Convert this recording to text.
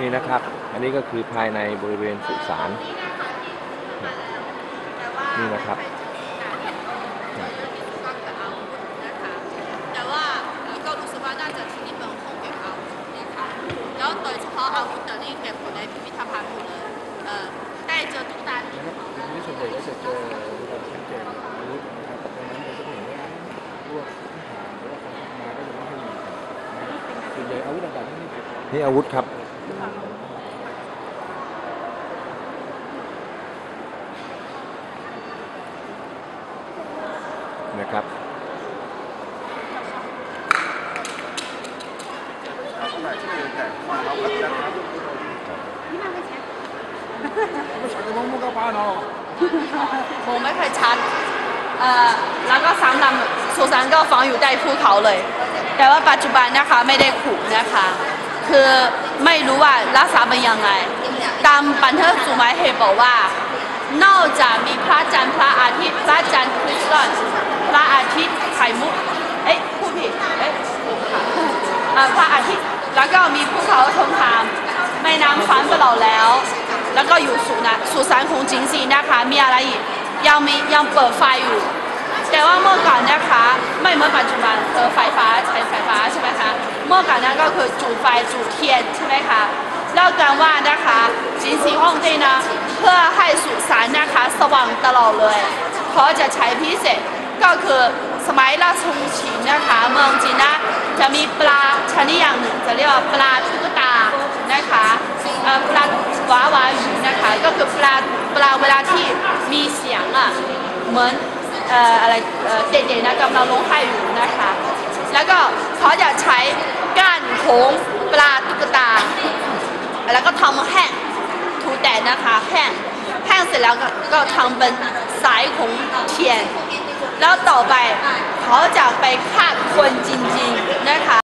นี่นะครับ อันนี้ก็คือภายในบริเวณสุสานนี่นะครับแต่ว่าอีก็รู้สึกว่าน่าจะทิ้งเป็นห้องเก็บอาวุธนะคะแล้วโดยเฉพาะอาวุธแต่นี่เก็บอยู่ในพิพิธภัณฑ์หมดเลยเอ่อได้เจอตุ๊กตานี้นะครับที นะครับดังนั้นเราจะเห็นว่าพวกทหารหรือว่าคนทำมไม่ค่อยมีนะครับส่วนใหญ่อาวุธต่างๆที่นี่เครับนะครับไม่ใช่กระมงมุกกระปาเนาะคงไม่ค่อยชัดเอ่อแล้วก็สำหรับสุสานก็ฝังอยู่ใต้ภูเขาเลย แต่ว่าปัจจุบันนะคะไม่ได้ขุดนะคะ คือไม่รู้ว่ารักษาเป็นยังไง ตามบันทึกสุไมเหตุบอกว่า นอกจากมีพระจันทร์พระอาทิตย์พระจันทร์คริสตัลพระอาทิตย์ไข่มุกเอ้ยพูดผิดเอ้ยเอ่อพระอาทิตย์แล้วก็มีภูเขาทองคำแม่น้ำฟันไปเราแล้ว แล้วก็อยู่สุนะสุสานของจริงซีนะคะมีอะไรอีกยังมียังเปิดไฟอยู่ มื่อก่อนนั้นก็คือจุดไฟจุดเทียนใช่ไหมคะแล้วกันว่านะคะจินซีฮ่องเต้นะเพื่อให้สุสานนะคะสว่างตลอดเลยเขาจะใช้พิเศษก็คือสมัยราชวงศ์ชินนะคะเมืองจีนนะจะมีปลาชนิดอย่างหนึ่งจะเรียกว่าปลาตุ๊กตานะคะเอ่อปลาวาวา鱼นะคะก็คือปลาปลาเวลาที่มีเสียงอะเหมือนเอ่ออะไรเอ่อเด็กๆนะกำลังร้องไห้อยู่นะคะ แล้วก็ เขาจะใช้ก้านโค้งปลาตุ๊กตา แล้วก็ทำแห้งถูแต่นะคะแห้งแห้งเสร็จแล้วก็กทำเป็นสายของเทียน แล้วต่อไปเขาจะไปฆ่าคนจริงๆนะคะ